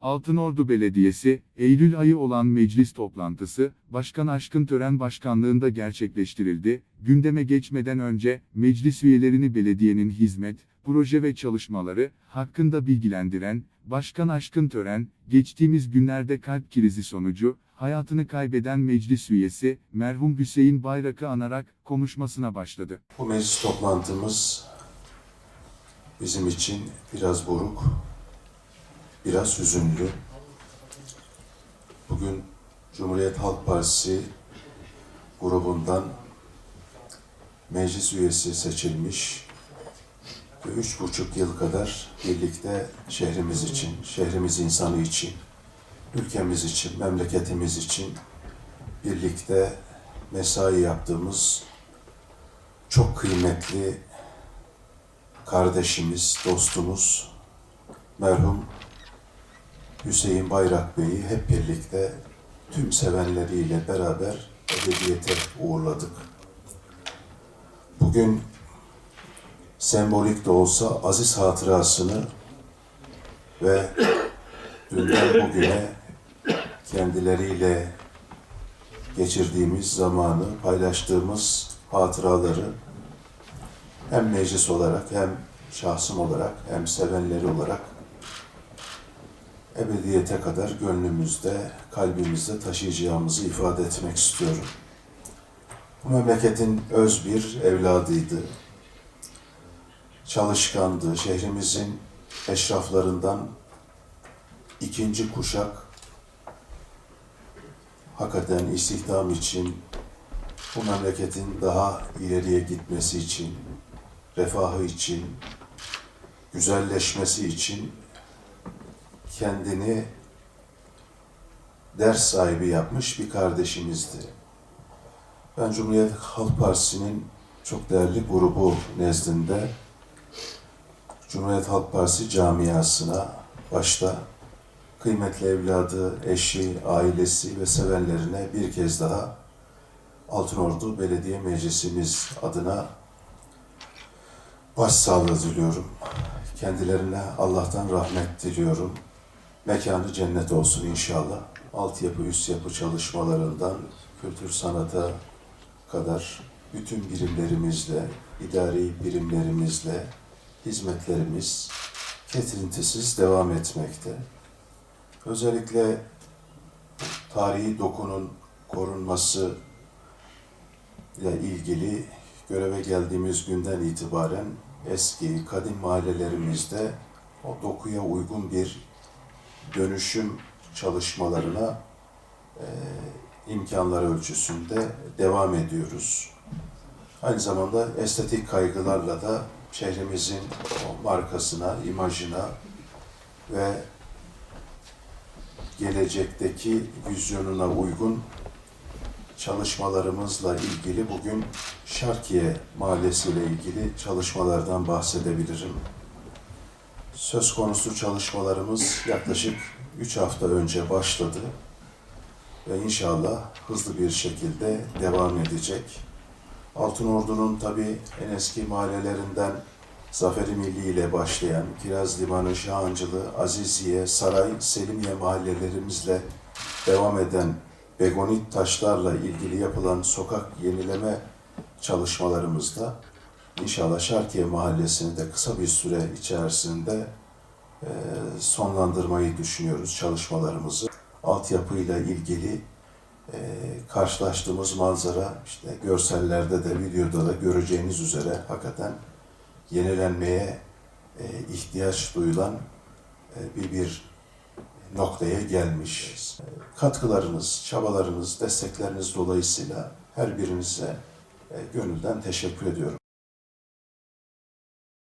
Altınordu Belediyesi, Eylül ayı olan meclis toplantısı, Başkan Aşkın Tören Başkanlığında gerçekleştirildi. Gündeme geçmeden önce, meclis üyelerini belediyenin hizmet, proje ve çalışmaları hakkında bilgilendiren, Başkan Aşkın Tören, geçtiğimiz günlerde kalp krizi sonucu, hayatını kaybeden meclis üyesi, merhum Hüseyin Bayrak'ı anarak konuşmasına başladı. Bu meclis toplantımız bizim için biraz buruk, biraz hüzünlü. Bugün Cumhuriyet Halk Partisi grubundan meclis üyesi seçilmiş ve üç buçuk yıl kadar birlikte şehrimiz için, şehrimiz insanı için, ülkemiz için, memleketimiz için birlikte mesai yaptığımız çok kıymetli kardeşimiz, dostumuz merhum Hüseyin Bayrak Bey'i hep birlikte tüm sevenleriyle beraber ebediyete uğurladık. Bugün sembolik de olsa aziz hatırasını ve dünden bugüne kendileriyle geçirdiğimiz zamanı, paylaştığımız hatıraları hem meclis olarak hem şahsım olarak hem sevenleri olarak ebediyete kadar gönlümüzde, kalbimizde taşıyacağımızı ifade etmek istiyorum. Bu memleketin öz bir evladıydı. Çalışkandı. Şehrimizin eşraflarından ikinci kuşak hakikaten istihdam için, bu memleketin daha ileriye gitmesi için, refahı için, güzelleşmesi için kendini ders sahibi yapmış bir kardeşimizdi. Ben Cumhuriyet Halk Partisi'nin çok değerli grubu nezdinde Cumhuriyet Halk Partisi camiasına başta kıymetli evladı, eşi, ailesi ve sevenlerine bir kez daha Altınordu Belediye Meclisimiz adına başsağlığı diliyorum. Kendilerine Allah'tan rahmet diliyorum. Mekanı cennet olsun inşallah. Altyapı, üst yapı çalışmalarından kültür sanata kadar bütün birimlerimizle, idari birimlerimizle hizmetlerimiz kesintisiz devam etmekte. Özellikle tarihi dokunun korunması ile ilgili göreve geldiğimiz günden itibaren eski kadim mahallelerimizde o dokuya uygun bir dönüşüm çalışmalarına e, imkanları ölçüsünde devam ediyoruz. Aynı zamanda estetik kaygılarla da şehrimizin markasına, imajına ve gelecekteki vizyonuna uygun çalışmalarımızla ilgili bugün Şarkiye Mahallesi ile ilgili çalışmalardan bahsedebilirim. Söz konusu çalışmalarımız yaklaşık 3 hafta önce başladı ve inşallah hızlı bir şekilde devam edecek. Altınordu'nun tabi en eski mahallelerinden Zaferi Milli ile başlayan Kiraz Limanı, Şahancılı, Aziziye, Saray, Selimiye mahallelerimizle devam eden begonit taşlarla ilgili yapılan sokak yenileme çalışmalarımızda inşallah Şarkiye Mahallesi'ni de kısa bir süre içerisinde e, sonlandırmayı düşünüyoruz çalışmalarımızı. Altyapıyla ilgili e, karşılaştığımız manzara işte görsellerde de videoda da göreceğiniz üzere hakikaten yenilenmeye e, ihtiyaç duyulan bir bir noktaya gelmiş. Katkılarınız, çabalarınız, destekleriniz dolayısıyla her birinize gönülden teşekkür ediyorum.